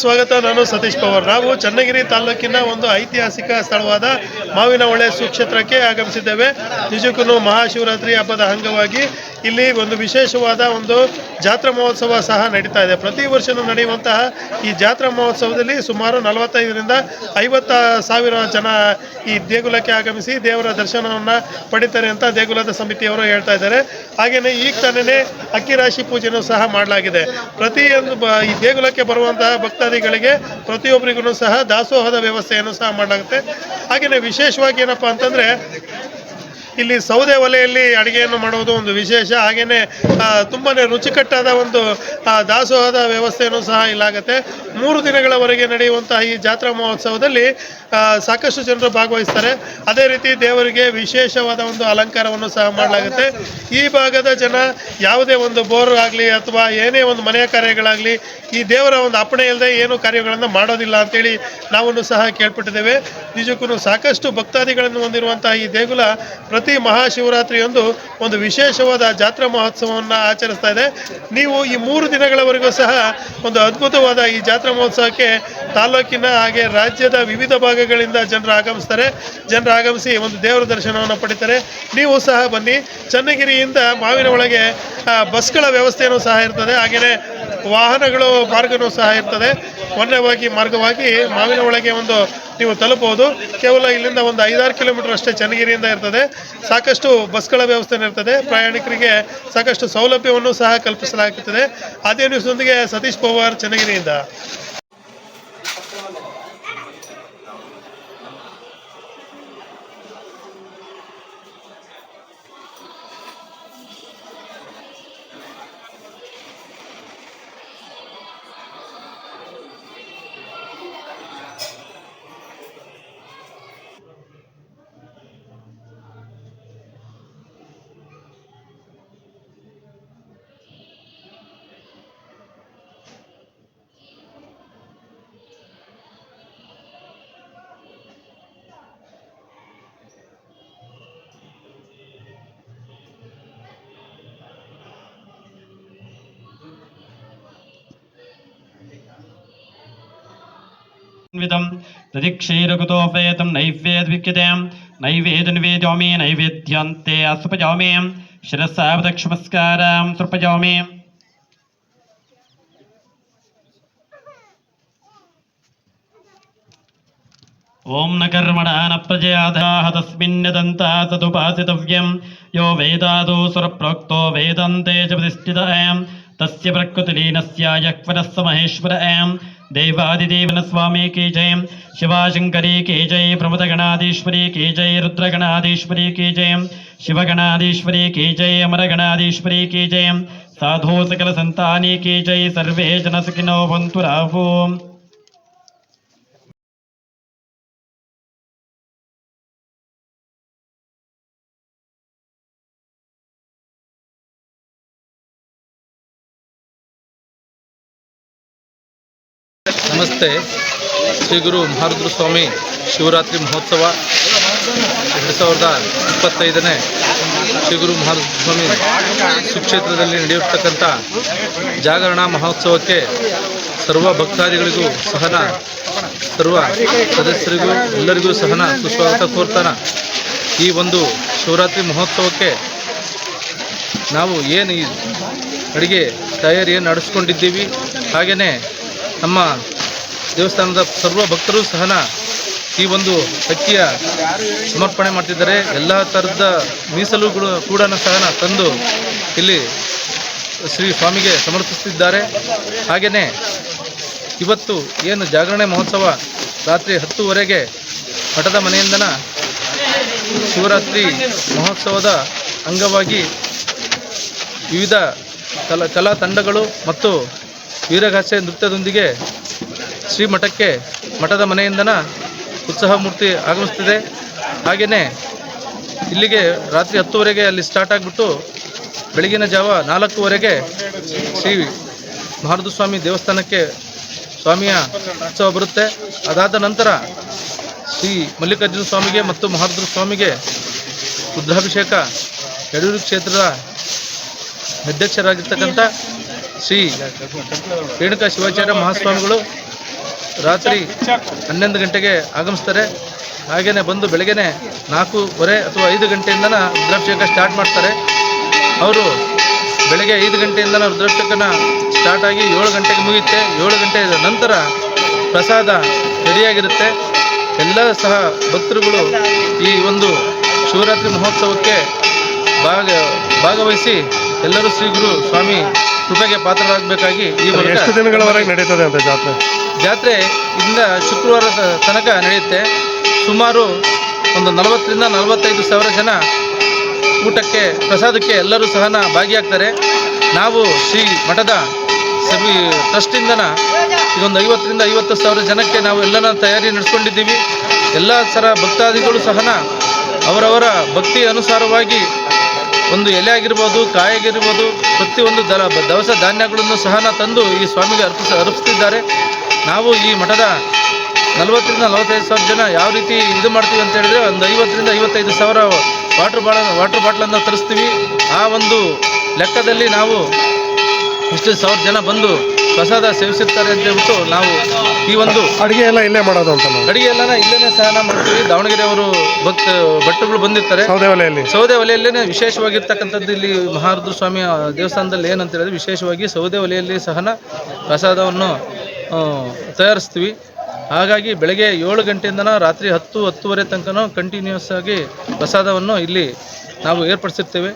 ಸ್ವಾಗತ. ನಾನು ಸತೀಶ್ ಪವಾರ್. ನಾವು ಚನ್ನಗಿರಿ ತಾಲೂಕಿನ ಒಂದು ಐತಿಹಾಸಿಕ ಸ್ಥಳವಾದ ಮಾವಿನ ಹೊಳೆ ಸುಕ್ಷೇತ್ರಕ್ಕೆ ಆಗಮಿಸಿದ್ದೇವೆ. ನಿಜಕ್ಕೂ ಮಹಾಶಿವರಾತ್ರಿ ಹಬ್ಬದ ಅಂಗವಾಗಿ ಇಲ್ಲಿ ಒಂದು ವಿಶೇಷವಾದ ಒಂದು ಜಾತ್ರಾ ಮಹೋತ್ಸವ ಸಹ ನಡೀತಾ ಇದೆ. ಪ್ರತಿ ವರ್ಷನೂ ನಡೆಯುವಂತಹ ಈ ಜಾತ್ರಾ ಮಹೋತ್ಸವದಲ್ಲಿ ಸುಮಾರು ನಲವತ್ತೈದರಿಂದ ಐವತ್ತ ಸಾವಿರ ಜನ ಈ ದೇಗುಲಕ್ಕೆ ಆಗಮಿಸಿ ದೇವರ ದರ್ಶನವನ್ನು ಪಡಿತಾರೆ ಅಂತ ದೇಗುಲದ ಸಮಿತಿಯವರು ಹೇಳ್ತಾ ಇದ್ದಾರೆ. ಹಾಗೆಯೇ ಈಗ ತಾನೇ ಅಕ್ಕಿ ರಾಶಿ ಪೂಜೆನೂ ಸಹ ಮಾಡಲಾಗಿದೆ. ಪ್ರತಿಯೊಂದು ಈ ದೇಗುಲಕ್ಕೆ ಬರುವಂತಹ ಭಕ್ತಾದಿಗಳಿಗೆ ಪ್ರತಿಯೊಬ್ಬರಿಗೂ ಸಹ ದಾಸೋಹದ ವ್ಯವಸ್ಥೆಯನ್ನು ಸಹ ಮಾಡಲಾಗುತ್ತೆ. ಹಾಗೆಯೇ ವಿಶೇಷವಾಗಿ ಏನಪ್ಪ ಅಂತಂದರೆ ಇಲ್ಲಿ ಸೌದೆ ಒಲೆಯಲ್ಲಿ ಅಡುಗೆಯನ್ನು ಮಾಡುವುದು ಒಂದು ವಿಶೇಷ. ಹಾಗೆಯೇ ತುಂಬಾ ರುಚಿಕಟ್ಟಾದ ಒಂದು ದಾಸೋಹದ ವ್ಯವಸ್ಥೆಯನ್ನು ಸಹ ಇಲ್ಲಾಗುತ್ತೆ. ಮೂರು ದಿನಗಳವರೆಗೆ ನಡೆಯುವಂತಹ ಈ ಜಾತ್ರಾ ಮಹೋತ್ಸವದಲ್ಲಿ ಸಾಕಷ್ಟು ಜನರು ಭಾಗವಹಿಸ್ತಾರೆ. ಅದೇ ರೀತಿ ದೇವರಿಗೆ ವಿಶೇಷವಾದ ಒಂದು ಅಲಂಕಾರವನ್ನು ಸಹ ಮಾಡಲಾಗುತ್ತೆ. ಈ ಭಾಗದ ಜನ ಯಾವುದೇ ಒಂದು ಬೋರ್ ಆಗಲಿ ಅಥವಾ ಏನೇ ಒಂದು ಮನೆಯ ಕಾರ್ಯಗಳಾಗಲಿ, ಈ ದೇವರ ಒಂದು ಅಪ್ಪಣೆ ಇಲ್ಲದೆ ಏನು ಕಾರ್ಯಗಳನ್ನು ಮಾಡೋದಿಲ್ಲ ಅಂತೇಳಿ ನಾವನ್ನು ಸಹ ಕೇಳ್ಪಟ್ಟಿದ್ದೇವೆ. ನಿಜಕ್ಕೂ ಸಾಕಷ್ಟು ಭಕ್ತಾದಿಗಳನ್ನು ಹೊಂದಿರುವಂತಹ ಈ ದೇಗುಲ ಪ್ರತಿ ಮಹಾಶಿವರಾತ್ರಿಯೊಂದು ಒಂದು ವಿಶೇಷವಾದ ಜಾತ್ರಾ ಮಹೋತ್ಸವವನ್ನು ಆಚರಿಸ್ತಾ ಇದೆ. ನೀವು ಈ ಮೂರು ದಿನಗಳವರೆಗೂ ಸಹ ಒಂದು ಅದ್ಭುತವಾದ ಈ ಜಾತ್ರಾ ಮಹೋತ್ಸವಕ್ಕೆ ತಾಲೂಕಿನ ಹಾಗೆ ರಾಜ್ಯದ ವಿವಿಧ ಭಾಗಗಳಿಂದ ಜನರು ಆಗಮಿಸ್ತಾರೆ. ಜನರು ಆಗಮಿಸಿ ಒಂದು ದೇವರ ದರ್ಶನವನ್ನು ಪಡಿತಾರೆ. ನೀವು ಸಹ ಬನ್ನಿ. ಚನ್ನಗಿರಿಯಿಂದ ಮಾವಿನ ಒಳಗೆ ಬಸ್ಗಳ ವ್ಯವಸ್ಥೆಯೂ ಸಹ ಇರ್ತದೆ. ಹಾಗೆಯೇ ವಾಹನಗಳು ಮಾರ್ಗನೂ ಸಹ ಇರ್ತದೆ. ಹೋಗಿ ಮಾರ್ಗವಾಗಿ ಮಾವಿನ ಒಳಗೆ ಒಂದು ನೀವು ತಲುಪಬಹುದು. ಕೇವಲ ಇಲ್ಲಿಂದ ಒಂದು ಐದಾರು ಕಿಲೋಮೀಟರ್ ಅಷ್ಟೇ ಚನ್ನಗಿರಿಯಿಂದ ಇರ್ತದೆ. ಸಾಕಷ್ಟು ಬಸ್ಗಳ ವ್ಯವಸ್ಥೆ ಇರ್ತದೆ. ಪ್ರಯಾಣಿಕರಿಗೆ ಸಾಕಷ್ಟು ಸೌಲಭ್ಯವನ್ನು ಸಹ ಕಲ್ಪಿಸಲಾಗುತ್ತದೆ. ಅದೇ ನ್ಯೂಸ್ನೊಂದಿಗೆ ಸತೀಶ್ ಪವಾರ್, ಚನ್ನಗಿರಿಯಿಂದ. విధం తదిక్షైరగుతోపేతం నైవేద్విక్యతే నైవేదనివేదోమి నైవేద్యంతే అస్పజామి శిరస్సావదక్షమస్కారం సృపజామి ఓం న కర్మణా న ప్రజయాదాహ తస్మిన్నదంతా సదుపాసితవ్యం యో వేదాదో సురప్రోక్తో వేదంతే చ ప్రతిష్ఠిత తస్య ప్రకృతిలీనస్య యక్వరస్స మహేశ్వర देवादिदेवनस्वामी की जय शिवाशंकरी की जय प्रमुदगणाधीश्वरी के की जय रुद्रगणाधीश्वरी की जय शिवगणाधीश्वरी के की जय अमरगणाधीश्वरी की जय साधु सकल संतानी की जय सर्वे जन सुखिनो बंतु ನಮಸ್ತೆ. ಶ್ರೀ ಗುರು ಮಹಾರುದ್ರ ಸ್ವಾಮಿ ಶಿವರಾತ್ರಿ ಮಹೋತ್ಸವ ಎರಡು ಸಾವಿರದ ಇಪ್ಪತ್ತೈದನೇ ಶ್ರೀ ಗುರು ಮಹಾರುದ್ರ ಸ್ವಾಮಿ ಸುಕ್ಷೇತ್ರದಲ್ಲಿ ನಡೆಯುತ್ತಕ್ಕಂಥ ಜಾಗರಣ ಮಹೋತ್ಸವಕ್ಕೆ ಸರ್ವ ಭಕ್ತಾದಿಗಳಿಗೂ ಸಹನ, ಸರ್ವ ಸದಸ್ಯರಿಗೂ ಎಲ್ಲರಿಗೂ ಸಹನ, ಸುಸ್ವಾಗತ ಕೋರ್ತಾನ. ಈ ಒಂದು ಶಿವರಾತ್ರಿ ಮಹೋತ್ಸವಕ್ಕೆ ನಾವು ಏನು ಈ ಅಡುಗೆ ತಯಾರಿ ಏನು ನಡೆಸ್ಕೊಂಡಿದ್ದೀವಿ, ಹಾಗೆಯೇ ನಮ್ಮ ದೇವಸ್ಥಾನದ ಸರ್ವ ಭಕ್ತರು ಸಹನ ಈ ಒಂದು ಅಕ್ಕಿಯ ಸಮರ್ಪಣೆ ಮಾಡ್ತಿದ್ದಾರೆ. ಎಲ್ಲ ಥರದ ಮೀಸಲುಗಳು ಕೂಡ ಸಹ ತಂದು ಇಲ್ಲಿ ಶ್ರೀ ಸ್ವಾಮಿಗೆ ಸಮರ್ಪಿಸುತ್ತಿದ್ದಾರೆ. ಹಾಗೆಯೇ ಇವತ್ತು ಏನು ಜಾಗರಣೆ ಮಹೋತ್ಸವ ರಾತ್ರಿ ಹತ್ತುವರೆಗೆ ಮಠದ ಮನೆಯಿಂದನ ಶಿವರಾತ್ರಿ ಮಹೋತ್ಸವದ ಅಂಗವಾಗಿ ವಿವಿಧ ಕಲಾ ಕಲಾ ತಂಡಗಳು ಮತ್ತು ವೀರಗಾಸೆ ನೃತ್ಯದೊಂದಿಗೆ ಶ್ರೀಮಠಕ್ಕೆ ಮಠದ ಮನೆಯಿಂದನ ಉತ್ಸಾಹ ಮೂರ್ತಿ ಆಗಮಿಸ್ತಿದೆ. ಹಾಗೆಯೇ ಇಲ್ಲಿಗೆ ರಾತ್ರಿ ಹತ್ತುವರೆಗೆ ಅಲ್ಲಿ ಸ್ಟಾರ್ಟ್ ಆಗಿಬಿಟ್ಟು ಬೆಳಗಿನ ಜಾವ ನಾಲ್ಕೂವರೆಗೆ ಶ್ರೀ ಮಹಾರದ ಸ್ವಾಮಿ ದೇವಸ್ಥಾನಕ್ಕೆ ಸ್ವಾಮಿಯ ಉತ್ಸವ ಬರುತ್ತೆ. ಅದಾದ ನಂತರ ಶ್ರೀ ಮಲ್ಲಿಕಾರ್ಜುನ ಸ್ವಾಮಿಗೆ ಮತ್ತು ಮಹಾರದ ಸ್ವಾಮಿಗೆ ರುದ್ರಾಭಿಷೇಕ ಯಡೂರು ಕ್ಷೇತ್ರದ ಅಧ್ಯಕ್ಷರಾಗಿರ್ತಕ್ಕಂಥ ಶ್ರೀ ರೇಣುಕಾ ಶಿವಾಚಾರ್ಯ ಮಹಾಸ್ವಾಮಿಗಳು ರಾತ್ರಿ ಹನ್ನೊಂದು ಗಂಟೆಗೆ ಆಗಮಿಸ್ತಾರೆ. ಹಾಗೆಯೇ ಬಂದು ಬೆಳಗ್ಗೆನೆ ನಾಲ್ಕೂವರೆ ಅಥವಾ ಐದು ಗಂಟೆಯಿಂದನ ರುದ್ರಾಭಿಷೇಕ ಸ್ಟಾರ್ಟ್ ಮಾಡ್ತಾರೆ. ಅವರು ಬೆಳಗ್ಗೆ ಐದು ಗಂಟೆಯಿಂದ ರುದ್ರಾಭಿಷೇಕನ ಸ್ಟಾರ್ಟ್ ಆಗಿ ಏಳು ಗಂಟೆಗೆ ಮುಗಿಯುತ್ತೆ. ಏಳು ಗಂಟೆ ನಂತರ ಪ್ರಸಾದ ರೆಡಿಯಾಗಿರುತ್ತೆ ಎಲ್ಲ ಸಹ ಭಕ್ತರುಗಳು ಈ ಒಂದು ಶಿವರಾತ್ರಿ ಮಹೋತ್ಸವಕ್ಕೆ ಭಾಗ, ಭಾಗವಹಿಸಿ ಎಲ್ಲರೂ ಶ್ರೀ ಗುರು ಸ್ವಾಮಿ ಕೃಪೆಗೆ ಪಾತ್ರರಾಗಬೇಕಾಗಿ ಈ ಎಷ್ಟು ದಿನಗಳವರೆಗೆ ನಡೀತದೆ ಅಂತ ಜಾತ್ರೆ? ಜಾತ್ರೆ ಇಂದ ಶುಕ್ರವಾರದ ತನಕ ನಡೆಯುತ್ತೆ. ಸುಮಾರು ಒಂದು ನಲವತ್ತರಿಂದ ನಲವತ್ತೈದು ಸಾವಿರ ಜನ ಊಟಕ್ಕೆ, ಪ್ರಸಾದಕ್ಕೆ ಎಲ್ಲರೂ ಸಹ ಭಾಗಿಯಾಗ್ತಾರೆ. ನಾವು ಶ್ರೀ ಮಠದ ಸಭಿ ಟ್ರಸ್ಟಿಂದನ ಇದೊಂದು ಐವತ್ತರಿಂದ ಐವತ್ತು ಸಾವಿರ ಜನಕ್ಕೆ ನಾವು ಎಲ್ಲನ ತಯಾರಿ ನಡೆಸ್ಕೊಂಡಿದ್ದೀವಿ. ಎಲ್ಲ ಸರ ಭಕ್ತಾದಿಗಳು ಸಹ ಅವರವರ ಭಕ್ತಿ ಅನುಸಾರವಾಗಿ ಒಂದು ಎಲೆ ಆಗಿರ್ಬೋದು ಕಾಯಾಗಿರ್ಬೋದು ಪ್ರತಿಯೊಂದು ದಲ ದವಸ ಧಾನ್ಯಗಳನ್ನು ಸಹ ತಂದು ಈ ಸ್ವಾಮಿಗೆ ಅರ್ಪಿಸ, ಅರ್ಪಿಸ್ತಿದ್ದಾರೆ. ನಾವು ಈ ಮಠದ ನಲವತ್ತರಿಂದ ನಲವತ್ತೈದು ಸಾವಿರ ಜನ ಯಾವ ರೀತಿ ಇದು ಮಾಡ್ತೀವಿ ಅಂತ ಹೇಳಿದ್ರೆ ಒಂದು ಐವತ್ತರಿಂದ ಐವತ್ತೈದು ಸಾವಿರ ವಾಟ್ರ್ ಬಾಳ, ವಾಟ್ರ್ ಬಾಟ್ಲನ್ನು ತರಿಸ್ತೀವಿ. ಆ ಒಂದು ಲೆಕ್ಕದಲ್ಲಿ ನಾವು ಇಷ್ಟು ಸಾವಿರ ಜನ ಬಂದು ಪ್ರಸಾದ ಸೇವಿಸುತ್ತಾರೆ ಅಂತ ಹೇಳ್ಬಿಟ್ಟು ನಾವು ಈ ಒಂದು ಅಡಿಗೆ ಎಲ್ಲ ಇಲ್ಲೇ ಮಾಡೋದು ಅಂತ ಅಡಿಗೆ ಎಲ್ಲ ಇಲ್ಲೇನೆ ಇಲ್ಲೇ ಸಹನ ಮಾಡ್ತೀವಿ. ದಾವಣಗೆರೆ ಅವರು ಭಕ್ತ ಭಟ್ಟರುಗಳು ಬಂದಿರ್ತಾರೆ. ಸೌದೆ ಒಲೆಯಲ್ಲಿ. ಸೌದೆ ಒಲೆಯಲ್ಲೇ ವಿಶೇಷವಾಗಿರ್ತಕ್ಕಂಥದ್ದು ಇಲ್ಲಿ ಮಹಾರುದ್ರ ಸ್ವಾಮಿ ದೇವಸ್ಥಾನದಲ್ಲಿ ಏನಂತ ಹೇಳಿದ್ರೆ ವಿಶೇಷವಾಗಿ ಸೌದೆ ಒಲೆಯಲ್ಲಿ ಸಹನ ಪ್ರಸಾದವನ್ನು ತಯಾರಿಸ್ತೀವಿ. ಹಾಗಾಗಿ ಬೆಳಗ್ಗೆ ಏಳು ಗಂಟೆಯಿಂದ ರಾತ್ರಿ ಹತ್ತು ಹತ್ತುವರೆ ತನಕನೋ ಕಂಟಿನ್ಯೂಸ್ ಆಗಿ ಪ್ರಸಾದವನ್ನು ಇಲ್ಲಿ ನಾವು ಏರ್ಪಡಿಸಿರ್ತೇವೆ.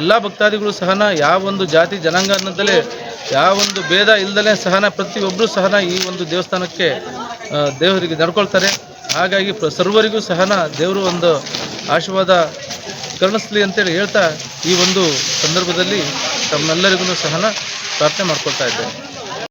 ಎಲ್ಲ ಭಕ್ತಾದಿಗಳು ಸಹನ, ಯಾವ ಒಂದು ಜಾತಿ ಜನಾಂಗ ಯಾವ ಒಂದು ಭೇದ ಇಲ್ಲದಲೇ ಸಹನ ಪ್ರತಿಯೊಬ್ಬರು ಸಹನ ಈ ಒಂದು ದೇವಸ್ಥಾನಕ್ಕೆ ದೇವರಿಗೆ ನಡ್ಕೊಳ್ತಾರೆ. ಹಾಗಾಗಿ ಸರ್ವರಿಗೂ ಸಹನ, ದೇವರು ಒಂದು ಆಶೀರ್ವಾದ ಕರುಣಿಸ್ಲಿ ಅಂತೇಳಿ ಹೇಳ್ತಾ ಈ ಒಂದು ಸಂದರ್ಭದಲ್ಲಿ ತಮ್ಮೆಲ್ಲರಿಗೂ ಸಹನ ಪ್ರಾರ್ಥನೆ ಮಾಡ್ಕೊಳ್ತಾ ಇದ್ದೇನೆ.